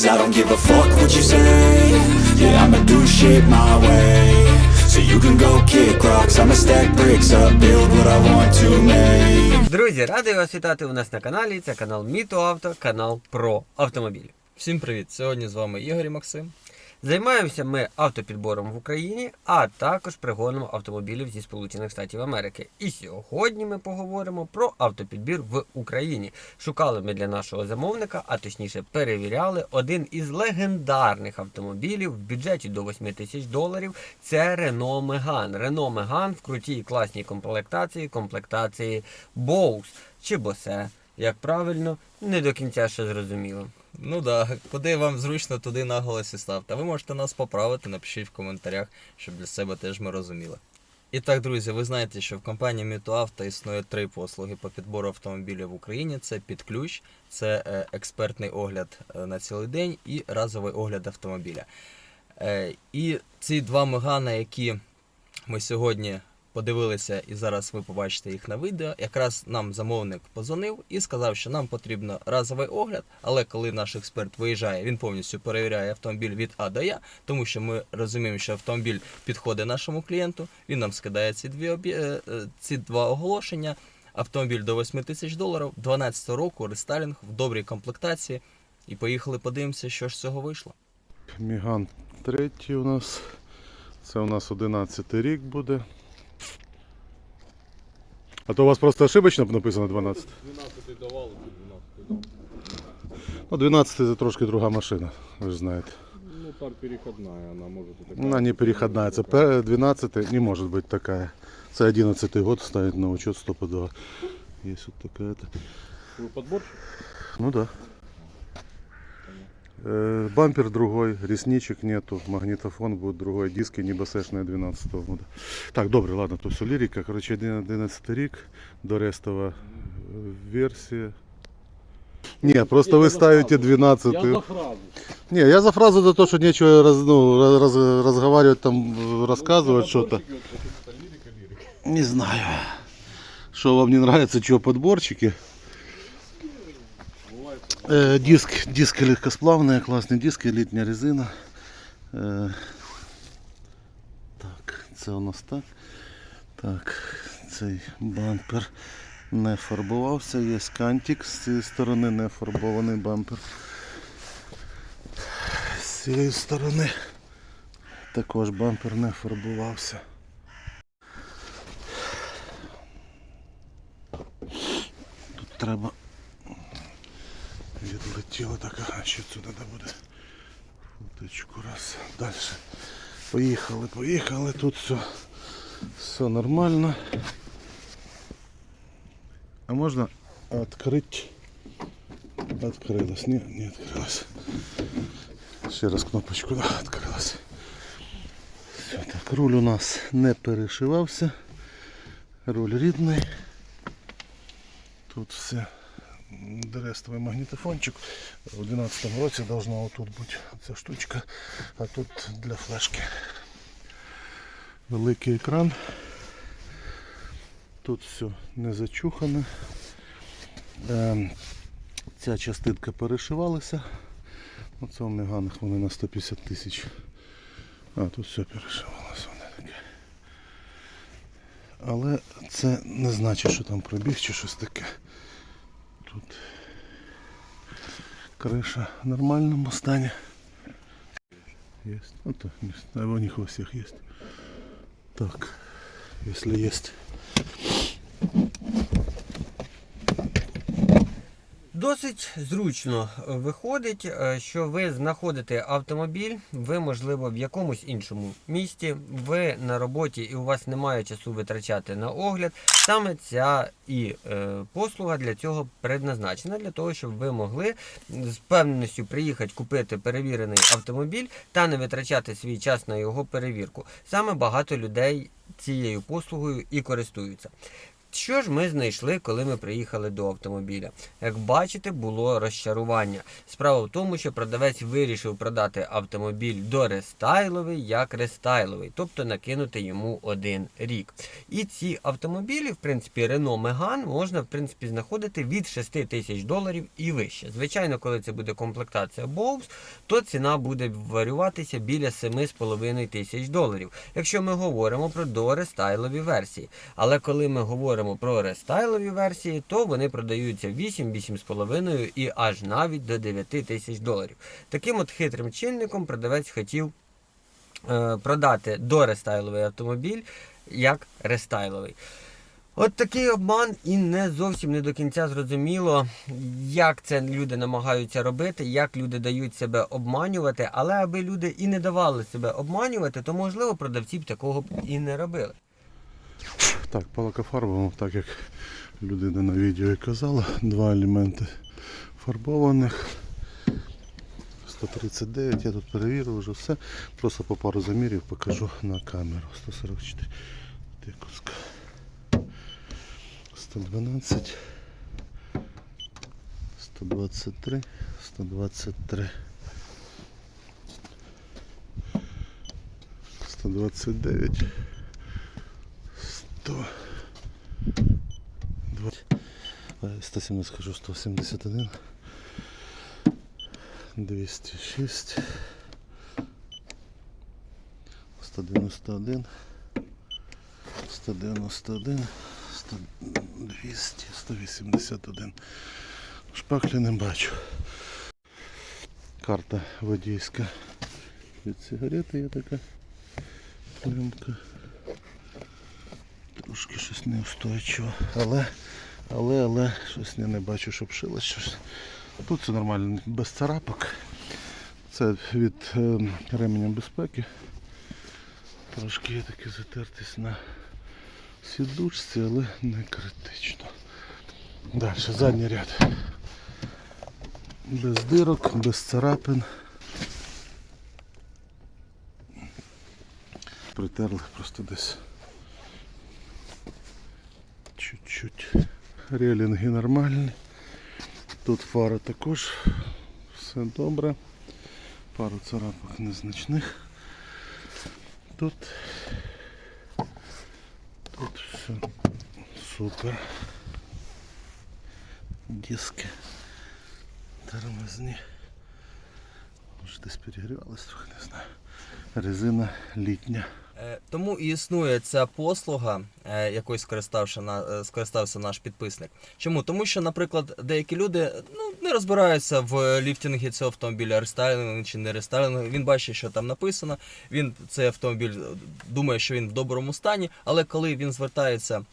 Cause I don't give a fuck what you say Yeah, I'ma do shit my way So you can go kick rocks I'ma stack bricks up, build what I want to make Друзі, радий вас вітати у нас на каналі. Це канал Міто Авто, канал про автомобілі. Всім привіт! Сьогодні з вами Ігор і Максим. Займаємося ми автопідбором в Україні, а також пригоном автомобілів зі Сполучених Штатів Америки. І сьогодні ми поговоримо про автопідбір в Україні. Шукали ми для нашого замовника, а точніше перевіряли один із легендарних автомобілів в бюджеті до 8 тисяч доларів. Це Renault Megane. Renault Megane в крутій класній комплектації, комплектації Bose чи Bose. Як правильно, не до кінця ще зрозуміло. Ну да, куди вам зручно, туди наголос ставте. Ви можете нас поправити, напишіть в коментарях, щоб для себе теж ми розуміли. І так, друзі, ви знаєте, що в компанії Мітоавто існує три послуги по підбору автомобілів в Україні: це під ключ, це е, експертний огляд е, на цілий день і разовий огляд автомобіля. Е, І ці два мегана, які ми сьогодні подивилися, і зараз ви побачите їх на відео. Якраз нам замовник позвонив і сказав, що нам потрібно разовий огляд, але коли наш експерт виїжджає, він повністю перевіряє автомобіль від А до Я, тому що ми розуміємо, що автомобіль підходить нашому клієнту. Він нам скидає ці дві об'є- е, е, ці два оголошення. Автомобіль до 8 тисяч доларів, 12 року, рестайлінг в добрій комплектації. І поїхали подивимося, що ж з цього вийшло. Міган третій у нас. Це у нас 11 рік буде. А то у вас просто ошибочно написано 12. 12 давали, то 12 дал. Ну, 12 це трошки друга машина, ви ж знаєте. Ну там переходная, она может и такая. Вона не переходная. Це 12 не може бути така. Це 11 год ставить на учет стопудово. Є тут така. это. Вы подборщик? Ну да. Э, бампер другой, ресничек нету, магнитофон будет другой, диски не басешные 12 года. Так, добре, ладно, то все лирика. Короче, 11 рік, до рестова э, версия. Не, просто Я вы за ставите фразу. 12 Я за фразу. Не, я за фразу за то, что нечего раз, ну, раз, разговаривать, там, э, рассказывать что-то. Подборщики, вот какие-то лирика, лирика. Не знаю. Что вам не нравится, чего подборчики. Э, диск, диски легкосплавные, классный диск, летняя резина. Э, так, це у нас так. Так, цей бампер не фарбувався, є кантик з цієї сторони не фарбований бампер. З цієї сторони також бампер не фарбувався. Тут треба відлетіло так, ага, ще це треба буде фоточку раз. Далі. Поїхали, поїхали, тут все, все нормально. А можна відкрити? Открылась. Не, не открылась. Ще раз кнопочку, да, открылась. Все, так, руль у нас не перешивався. Руль рідний. Тут все дерестовий магнітофончик. У 12 році должна отут бути ця штучка, а тут для флешки. Великий екран. Тут все не зачухане. Ем, Ця частинка перешивалася. Оце у Меганах вони на 150 тисяч. А, тут все перешивалося. Таке. Але це не значить, що там пробіг чи щось таке. Тут криша в нормальному стані. Есть. Ну, то, не знаю, у них у всех есть. Так, если есть. Досить зручно виходить, е, що ви знаходите автомобіль, ви, можливо, в якомусь іншому місті, ви на роботі і у вас немає часу витрачати на огляд. Саме ця і е, послуга для цього предназначена, для того, щоб ви могли з певністю приїхати купити перевірений автомобіль та не витрачати свій час на його перевірку. Саме багато людей цією послугою і користуються. Що ж ми знайшли, коли ми приїхали до автомобіля? Як бачите, було розчарування. Справа в тому, що продавець вирішив продати автомобіль до рестайловий як рестайловий, тобто накинути йому один рік. І ці автомобілі, в принципі, Renault Megane можна в принципі знаходити від 6 тисяч доларів і вище. Звичайно, коли це буде комплектація Bose, то ціна буде варюватися біля 7,5 тисяч доларів, якщо ми говоримо про дорестайлові версії. Але коли ми говоримо про рестайлові версії, то вони продаються 8, 8,5 і аж навіть до 9 тисяч доларів. Таким от хитрим чинником продавець хотів е, продати дорестайловий автомобіль як рестайловий. От такий обман, і не зовсім не до кінця зрозуміло, як це люди намагаються робити, як люди дають себе обманювати. Але аби люди і не давали себе обманювати, то можливо продавці б такого і не робили. Так, по лакофарбовому, так як людина на відео і казала, два елементи фарбованих. 139, я тут перевірив вже все. Просто по пару замірів покажу на камеру. 144 тикуска. 112. 123, 123. 129. 100. 117 скажу 171 206 191 191 100, 200 181 Шпаклі не бачу. Карта водійська. Від сигарети є така плямка. Трошки щось неустойчиво. Але, але, але щось я не бачу, щоб шилось щось. Тут все нормально, без царапок. Це від е, ременя безпеки. Трошки є таке затертість на сідушці, але не критично. Далі, задній ряд. Без дирок, без царапин. Притерли просто десь чуть-чуть. Релінги нормальні. Тут фара також все добре. Пару царапок незначних. Тут тут все супер. Диски тормозні. Може десь перегрівались трохи, не знаю. Резина літня. Е, Тому і існує ця послуга, е, якою е, скористався наш підписник. Чому? Тому що, наприклад, деякі люди ну, не розбираються в ліфтингі цього автомобіля, рестайлінг чи не рестайлінг. Він бачить, що там написано. Він цей автомобіль думає, що він в доброму стані, але коли він звертається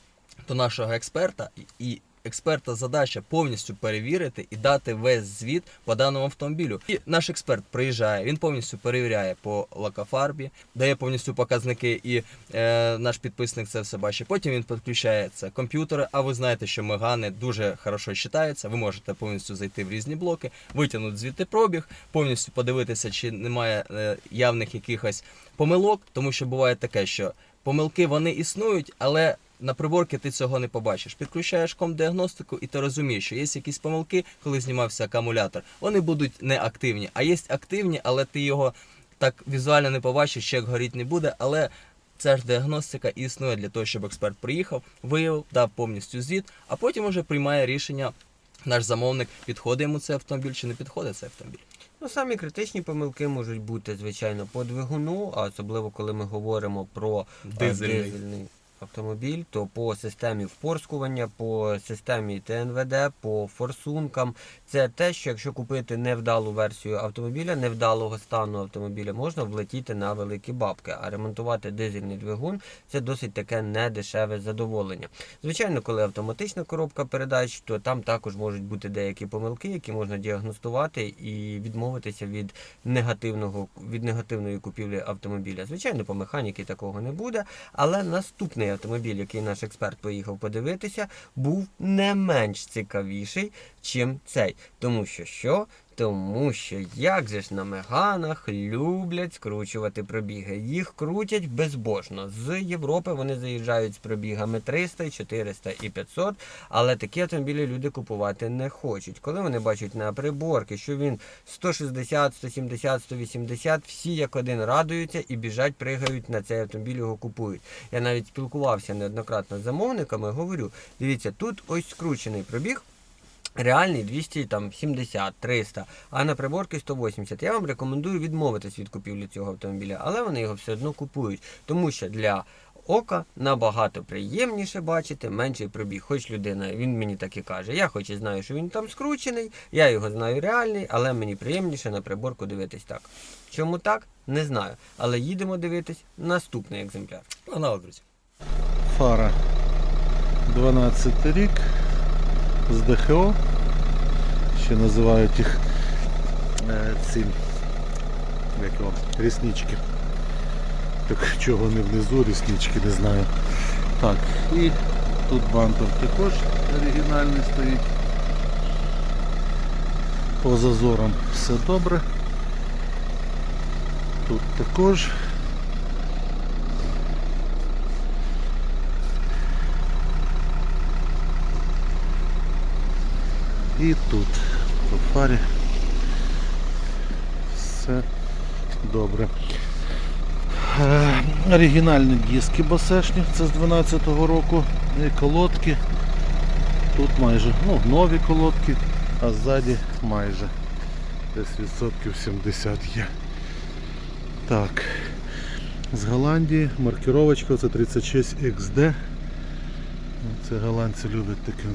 до нашого експерта і експерта задача повністю перевірити і дати весь звіт по даному автомобілю. І наш експерт приїжджає, він повністю перевіряє по лакофарбі, дає повністю показники, і е, наш підписник це все бачить. Потім він підключає це комп'ютери. А ви знаєте, що Мегани дуже хорошо читаються. Ви можете повністю зайти в різні блоки, витягнути звідти пробіг, повністю подивитися, чи немає е, явних якихось помилок, тому що буває таке, що помилки вони існують, але на приборці ти цього не побачиш. Підключаєш комдіагностику і ти розумієш, що є якісь помилки, коли знімався акумулятор. Вони будуть неактивні, а є активні, але ти його так візуально не побачиш, чек горіть не буде. Але ця ж діагностика існує для того, щоб експерт приїхав, виявив, дав повністю звіт, а потім уже приймає рішення. Наш замовник підходить йому цей автомобіль чи не підходить цей автомобіль. Ну, самі критичні помилки можуть бути, звичайно, по двигуну, а особливо коли ми говоримо про е, Дизельний. дизельний автомобіль, то по системі впорскування, по системі ТНВД, по форсункам. Це те, що якщо купити невдалу версію автомобіля, невдалого стану автомобіля, можна влетіти на великі бабки. А ремонтувати дизельний двигун це досить таке недешеве задоволення. Звичайно, коли автоматична коробка передач, то там також можуть бути деякі помилки, які можна діагностувати і відмовитися від негативного від негативної купівлі автомобіля. Звичайно, по механіки такого не буде, але наступний автомобіль, який наш експерт поїхав подивитися, був не менш цікавіший, чим цей. Тому що що? Тому що як же ж на меганах люблять скручувати пробіги. Їх крутять безбожно. З Європи вони заїжджають з пробігами 300, 400 і 500, але такі автомобілі люди купувати не хочуть. Коли вони бачать на приборки, що він 160, 170, 180, всі як один радуються і біжать, пригають на цей автомобіль, його купують. Я навіть спілкувався неоднократно з замовниками, говорю, дивіться, тут ось скручений пробіг. Реальний 270, 300, а на приборки 180. Я вам рекомендую відмовитись від купівлі цього автомобіля, але вони його все одно купують, тому що для ока набагато приємніше бачити менший пробіг. Хоч людина, він мені так і каже. Я хоч і знаю, що він там скручений, я його знаю реальний, але мені приємніше на приборку дивитись так. Чому так? Не знаю. Але їдемо дивитись наступний екземпляр. Погнали, друзі. Фара 12 рік з ДХО. Ще називають їх е, ці як його, ріснички. Так чого не внизу ріснички, не знаю. Так, і тут бампер також оригінальний стоїть. По зазорам все добре. Тут також. І тут по фарі все добре. Е, оригінальні диски басешні, це з 12-го року. І колодки. Тут майже ну, нові колодки, а ззаді майже десь відсотків 70 є. Так. З Голландії маркировочка це 36 XD. Це голландці люблять таке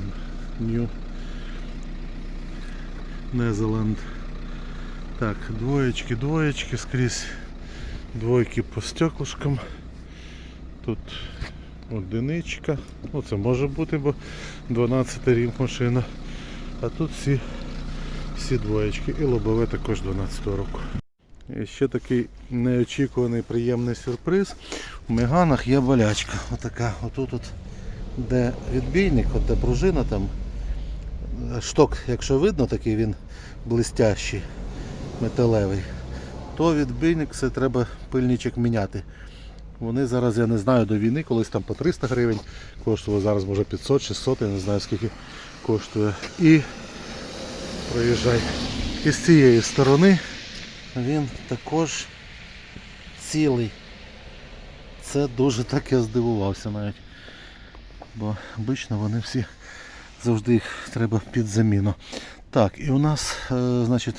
New Незеланд. Так, двоєчки, двоєчки скрізь. Двойки по стеклышкам. Тут одиничка. Ну це може бути, бо 12 рік машина. А тут всі, всі двоєчки. І лобове також 12 року. І ще такий неочікуваний приємний сюрприз. У Меганах є болячка. Отака. Отут от, де відбійник, от де пружина там. Шток, якщо видно, такий він блистящий, металевий, то відбійник це треба пильничок міняти. Вони зараз, я не знаю, до війни, колись там по 300 гривень коштували, зараз може 500-600, я не знаю скільки коштує. І проїжджай. І з цієї сторони він також цілий. Це дуже так я здивувався навіть. Бо обично вони всі завжди їх треба під заміну. Так, і у нас, е, значить,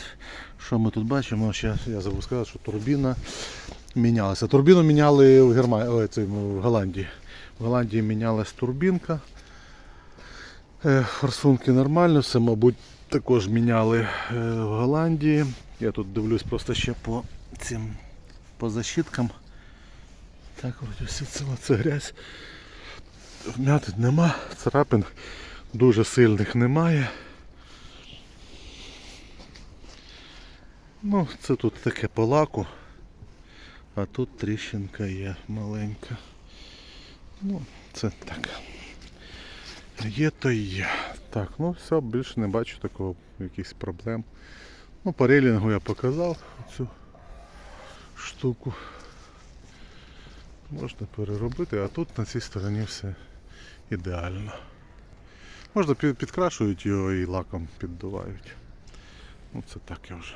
що ми тут бачимо? Ще я забув сказати, що турбіна мінялася. Турбіну міняли в Германії, ой, це, в Голландії. В Голландії мінялась турбінка. Е, Форсунки нормально, все, мабуть, також міняли е, в Голландії. Я тут дивлюсь просто ще по цим по защиткам. Так, це, це грязь. Вмятин нема, царапин дуже сильних немає. Ну, це тут таке по лаку, а тут тріщинка є маленька. Ну, це так. Є то є. Так, ну все, більше не бачу такого якихось проблем. Ну, по рейлінгу я показав цю штуку. Можна переробити, а тут на цій стороні все ідеально. Можна підкрашують його і лаком піддувають. Ну це так я вже.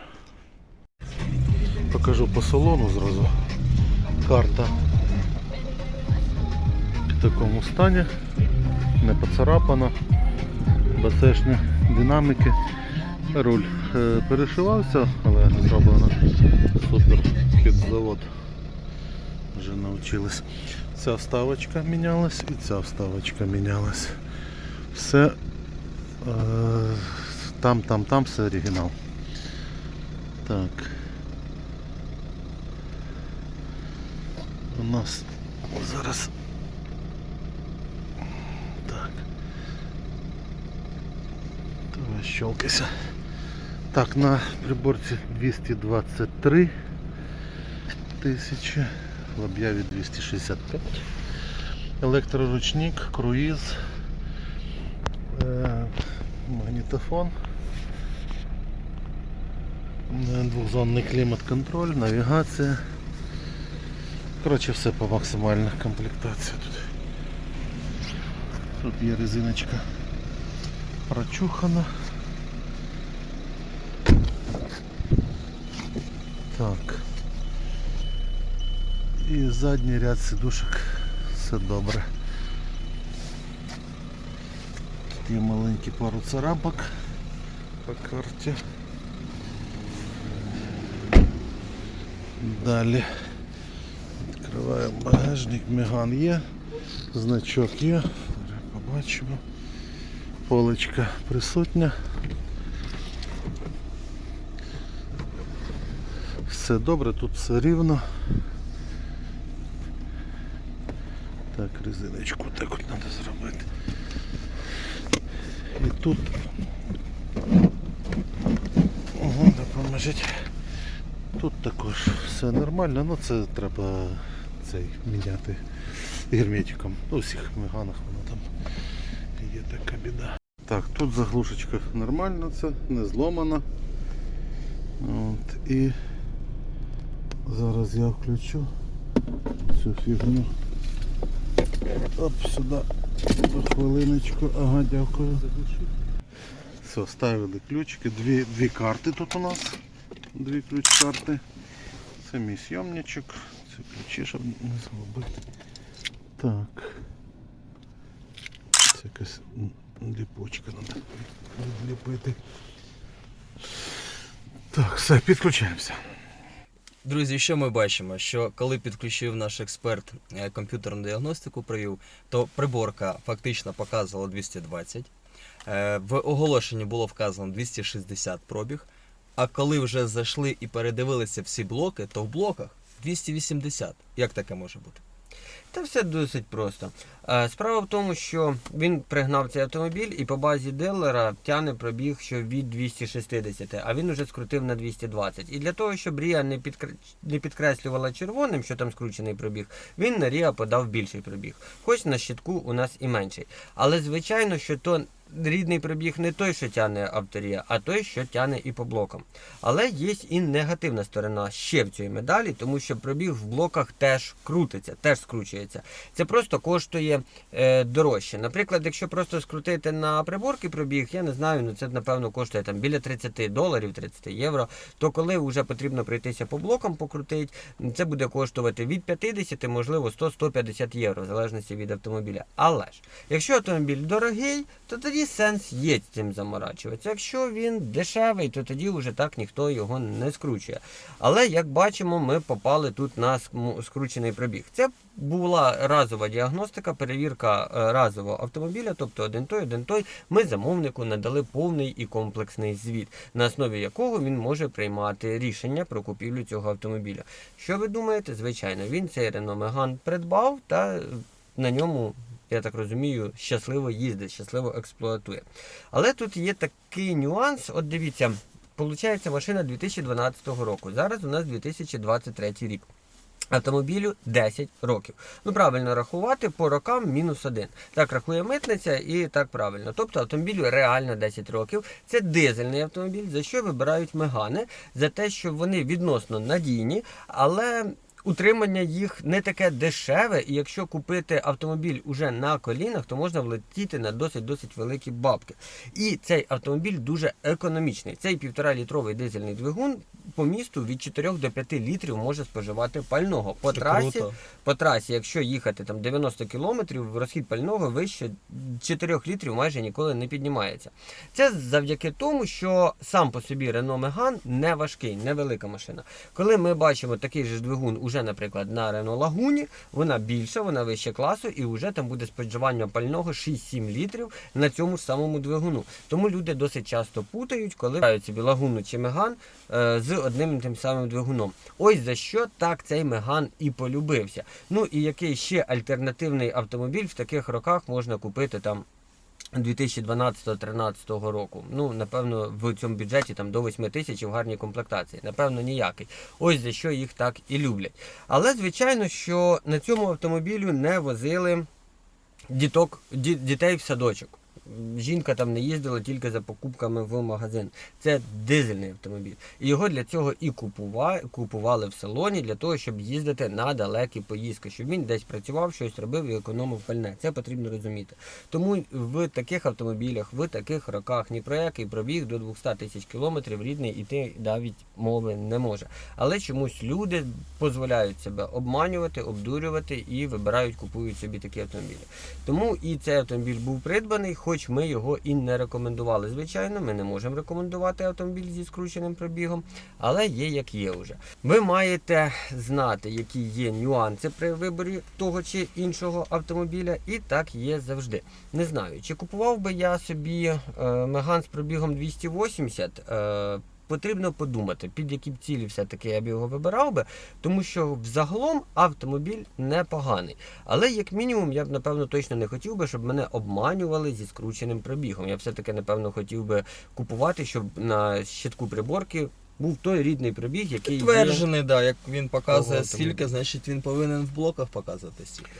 Покажу по салону зразу. Карта в такому стані, не поцарапана, басешні динаміки. Руль е, перешивався, але зроблено супер під завод. Вже навчились. Ця вставочка мінялась і ця вставочка мінялась. Все е, там, там, там все оригінал. Так. У нас зараз. Так. Давай щелкайся. Так, на приборці 223 тисячі, в об'яві 265. Електроручник, круїз, магнітофон. Е, Двохзонний клімат-контроль, навігація. Коротше, все по максимальних комплектації тут. Тут є резиночка прочухана. Так. І задній ряд сидушок все добре. Є маленькі пару царапок по карті. Далі відкриваємо багажник, меган є, значок є, побачимо. Полочка присутня. Все добре, тут все рівно. Так, резиночку так от треба зробити. І тут. Ого, допоможіть. Тут також все нормально, ну це треба цей міняти герметиком. Ну, у всіх меганах воно там є така біда. Так, тут заглушечка нормальна, це не зломана. От, і зараз я включу цю фігню. Оп, сюди. За хвилиночку. Ага, дякую. Все, ставили ключики. Дві, дві карти тут у нас. Дві ключ-карти. Це мій сйомничок. Це ключі, щоб не згубити. Так. Це якась ліпочка треба відліпити. Так, все, підключаємося. Друзі, що ми бачимо? Що коли підключив наш експерт е, комп'ютерну діагностику, провів, то приборка фактично показувала 220. Е, В оголошенні було вказано 260 пробіг. А коли вже зайшли і передивилися всі блоки, то в блоках 280. Як таке може бути? Та все досить просто. Е, Справа в тому, що він пригнав цей автомобіль і по базі дилера тяне пробіг, що від 260, а він уже скрутив на 220. І для того, щоб Ріа не, підкреслювала червоним, що там скручений пробіг, він на Ріа подав більший пробіг. Хоч на щитку у нас і менший. Але звичайно, що то рідний пробіг не той, що тяне авторія, а той, що тяне і по блокам. Але є і негативна сторона ще в цій медалі, тому що пробіг в блоках теж крутиться, теж скручується. Це просто коштує е, дорожче. Наприклад, якщо просто скрутити на приборки пробіг, я не знаю, ну це напевно коштує там біля 30 доларів, 30 євро. То коли вже потрібно пройтися по блокам покрутити, це буде коштувати від 50, можливо, 100-150 євро, в залежності від автомобіля. Але ж, якщо автомобіль дорогий, то тоді сенс є з цим заморачуватися. Якщо він дешевий, то тоді вже так ніхто його не скручує. Але як бачимо, ми попали тут на скручений пробіг. Це була разова діагностика, перевірка е, разового автомобіля, тобто один той, один той. Ми замовнику надали повний і комплексний звіт, на основі якого він може приймати рішення про купівлю цього автомобіля. Що ви думаєте? Звичайно, він цей Renault Megane придбав та на ньому. Я так розумію, щасливо їздить, щасливо експлуатує. Але тут є такий нюанс. От дивіться, Получається машина 2012 року. Зараз у нас 2023 рік. Автомобілю 10 років. Ну, правильно рахувати по рокам мінус один. Так рахує митниця і так правильно. Тобто автомобілю реально 10 років. Це дизельний автомобіль, за що вибирають мегани, за те, що вони відносно надійні, але. Утримання їх не таке дешеве, і якщо купити автомобіль уже на колінах, то можна влетіти на досить досить великі бабки. І цей автомобіль дуже економічний. Цей півтора літровий дизельний двигун по місту від 4 до 5 літрів може споживати пального. По Це трасі, круто. по трасі, якщо їхати там 90 кілометрів, розхід пального вище 4 літрів майже ніколи не піднімається. Це завдяки тому, що сам по собі Renault Megane не важкий, невелика машина. Коли ми бачимо такий же двигун, уже, наприклад, на Renault Laguna, вона більша, вона вище класу, і вже там буде споживання пального 6-7 літрів на цьому ж самому двигуну. Тому люди досить часто путають, коли собі лагуну чи меган е, з одним і тим самим двигуном. Ось за що так цей меган і полюбився. Ну і який ще альтернативний автомобіль в таких роках можна купити там. 2012-2013 року. Ну, напевно, в цьому бюджеті там до 8 тисяч в гарній комплектації. Напевно, ніякий. Ось за що їх так і люблять. Але, звичайно, що на цьому автомобілю не возили діток, дітей в садочок. Жінка там не їздила тільки за покупками в магазин. Це дизельний автомобіль. І його для цього і купували в салоні для того, щоб їздити на далекі поїздки, щоб він десь працював, щось робив і економив пальне. Це потрібно розуміти. Тому в таких автомобілях, в таких роках ні про який пробіг до 200 тисяч кілометрів рідний іти навіть мови не може. Але чомусь люди дозволяють себе обманювати, обдурювати і вибирають, купують собі такі автомобілі. Тому і цей автомобіль був придбаний, хоч ми його і не рекомендували. Звичайно, ми не можемо рекомендувати автомобіль зі скрученим пробігом, але є як є вже. Ви маєте знати, які є нюанси при виборі того чи іншого автомобіля, і так є завжди. Не знаю, чи купував би я собі е, Меган з пробігом 280. Е, Потрібно подумати, під які б цілі все-таки я б його вибирав би, тому що взагалом автомобіль непоганий. Але як мінімум я б напевно точно не хотів би, щоб мене обманювали зі скрученим пробігом. Я все-таки напевно хотів би купувати, щоб на щитку приборки був той рідний пробіг, який є да, як він показує скільки, значить він повинен в блоках показувати стільки.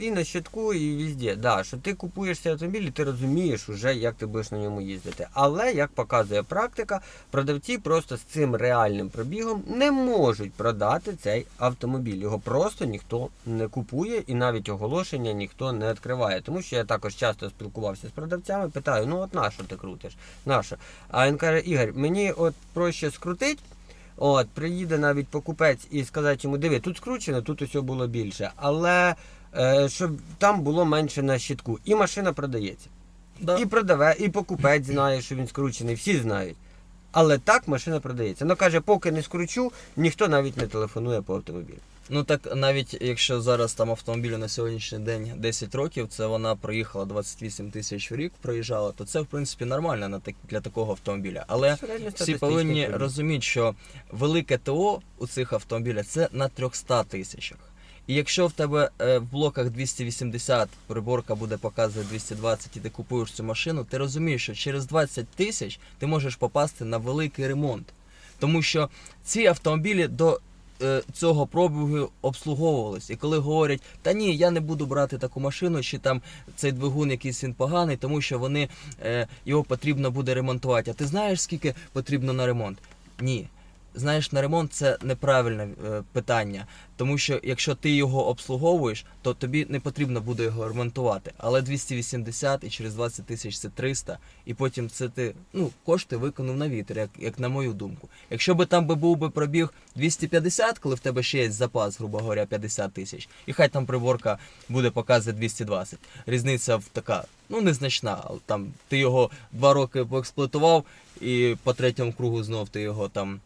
І на щитку, і везде. Да, що ти купуєш цей автомобіль, і ти розумієш уже, як ти будеш на ньому їздити. Але як показує практика, продавці просто з цим реальним пробігом не можуть продати цей автомобіль. Його просто ніхто не купує і навіть оголошення ніхто не відкриває. Тому що я також часто спілкувався з продавцями, питаю: ну от на ти крутиш? На? А він каже: Ігор, мені от проще скрутить. От, приїде навіть покупець і сказати йому, диви, тут скручено, тут усе було більше. Але щоб там було менше на щитку. І машина продається. Да. І продаве, і покупець знає, що він скручений, всі знають. Але так машина продається. Ну каже, поки не скручу, ніхто навіть не телефонує по автомобілю. Ну так навіть якщо зараз там автомобілю на сьогоднішній день 10 років, це вона проїхала 28 тисяч в рік, проїжджала, то це в принципі нормально на так, для такого автомобіля. Але всі повинні розуміти, що велике ТО у цих автомобілях це на 300 тисячах. І якщо в тебе е, в блоках 280 приборка буде показувати 220 і ти купуєш цю машину, ти розумієш, що через 20 тисяч ти можеш попасти на великий ремонт. Тому що ці автомобілі до е, цього пробігу обслуговувались. І коли говорять, та ні, я не буду брати таку машину, чи там цей двигун якийсь він поганий, тому що вони е, його потрібно буде ремонтувати. А ти знаєш, скільки потрібно на ремонт? Ні. Знаєш, на ремонт це неправильне е, питання, тому що якщо ти його обслуговуєш, то тобі не потрібно буде його ремонтувати. Але 280 і через 20 тисяч це 300, і потім це ти ну кошти виконав на вітер, як, як на мою думку. Якщо би там би був би пробіг 250, коли в тебе ще є запас, грубо говоря, 50 тисяч, і хай там приборка буде показувати 220. Різниця в така, ну незначна, але там ти його два роки поексплуатував, і по третьому кругу знов ти його там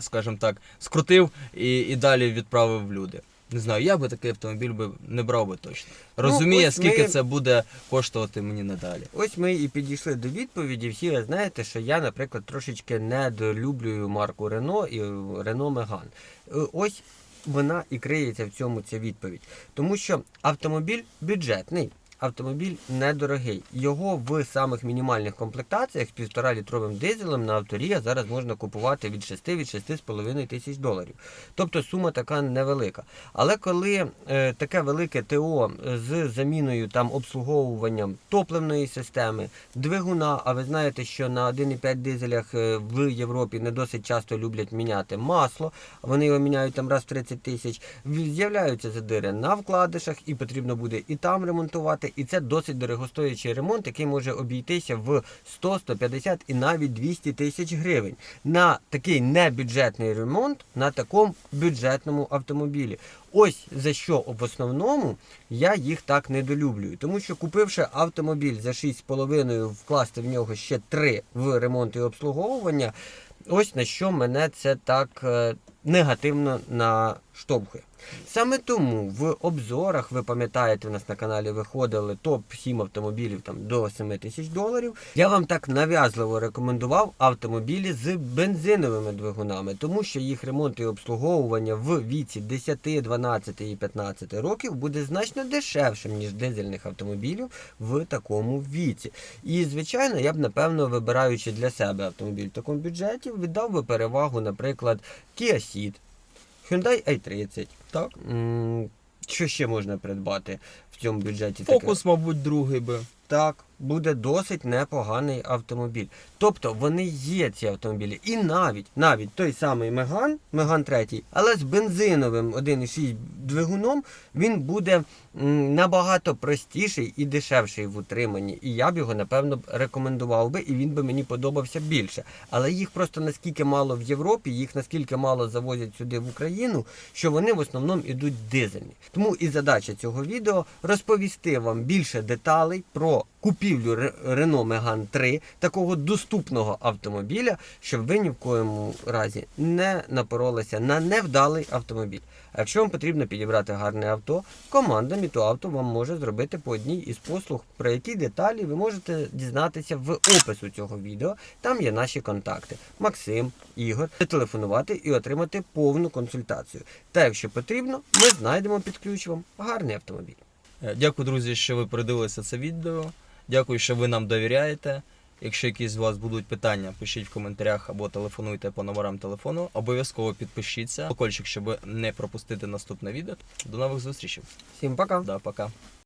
скажімо так, скрутив і, і далі відправив в люди. Не знаю, я би такий автомобіль би не брав би точно. Розуміє, Ну, скільки ми- це буде коштувати мені надалі. Ось ми і підійшли до відповіді. Всі ви знаєте, що я, наприклад, трошечки недолюблюю марку Рено і Рено Меган. Е, Ось вона і криється в цьому ця відповідь. Тому що автомобіль бюджетний. Автомобіль недорогий. Його в самих мінімальних комплектаціях з півтора літровим дизелем на авторія зараз можна купувати від 6 від 6,5 тисяч доларів. Тобто сума така невелика. Але коли е, таке велике ТО з заміною там обслуговуванням топливної системи, двигуна, а ви знаєте, що на 1,5 дизелях е, в Європі не досить часто люблять міняти масло, вони його міняють там раз в 30 тисяч, з'являються задири на вкладишах, і потрібно буде і там ремонтувати. І це досить дорогостоячий ремонт, який може обійтися в 100, 150 і навіть 200 тисяч гривень. На такий небюджетний ремонт на такому бюджетному автомобілі. Ось за що в основному я їх так недолюблюю. Тому що купивши автомобіль за 6,5, вкласти в нього ще 3 в ремонт і обслуговування, ось на що мене це так е, негативно наштовхує. Саме тому в обзорах, ви пам'ятаєте, у нас на каналі виходили топ-7 автомобілів там, до 7 тисяч доларів. Я вам так нав'язливо рекомендував автомобілі з бензиновими двигунами, тому що їх ремонт і обслуговування в віці 10, 12 і 15 років буде значно дешевшим, ніж дизельних автомобілів в такому віці. І, звичайно, я б, напевно, вибираючи для себе автомобіль в такому бюджеті, віддав би перевагу, наприклад, Kia Ceed, Hyundai i30. Так. Що ще можна придбати в цьому бюджеті? таке? Фокус, мабуть, другий би. Так, буде досить непоганий автомобіль. Тобто вони є ці автомобілі. І навіть навіть той самий Меган, Меган 3, але з бензиновим 1,6 двигуном він буде набагато простіший і дешевший в утриманні. І я б його напевно рекомендував би, і він би мені подобався більше. Але їх просто наскільки мало в Європі, їх наскільки мало завозять сюди в Україну, що вони в основному ідуть дизельні. Тому і задача цього відео розповісти вам більше деталей про купівлю Renault Megane 3, такого доступного автомобіля, щоб ви ні в коєму разі не напоролися на невдалий автомобіль. А якщо вам потрібно підібрати гарне авто, команда Мітуавто вам може зробити по одній із послуг, про які деталі ви можете дізнатися в опису цього відео. Там є наші контакти. Максим, Ігор, телефонувати і отримати повну консультацію. Та якщо потрібно, ми знайдемо під ключ вам гарний автомобіль. Е, Дякую, друзі, що ви передивилися це відео. Дякую, що ви нам довіряєте. Якщо якісь з вас будуть питання, пишіть в коментарях або телефонуйте по номерам телефону. Обов'язково підпишіться. Колокольчик, щоб не пропустити наступне відео. До нових зустрічей. Всім пока! Да, пока.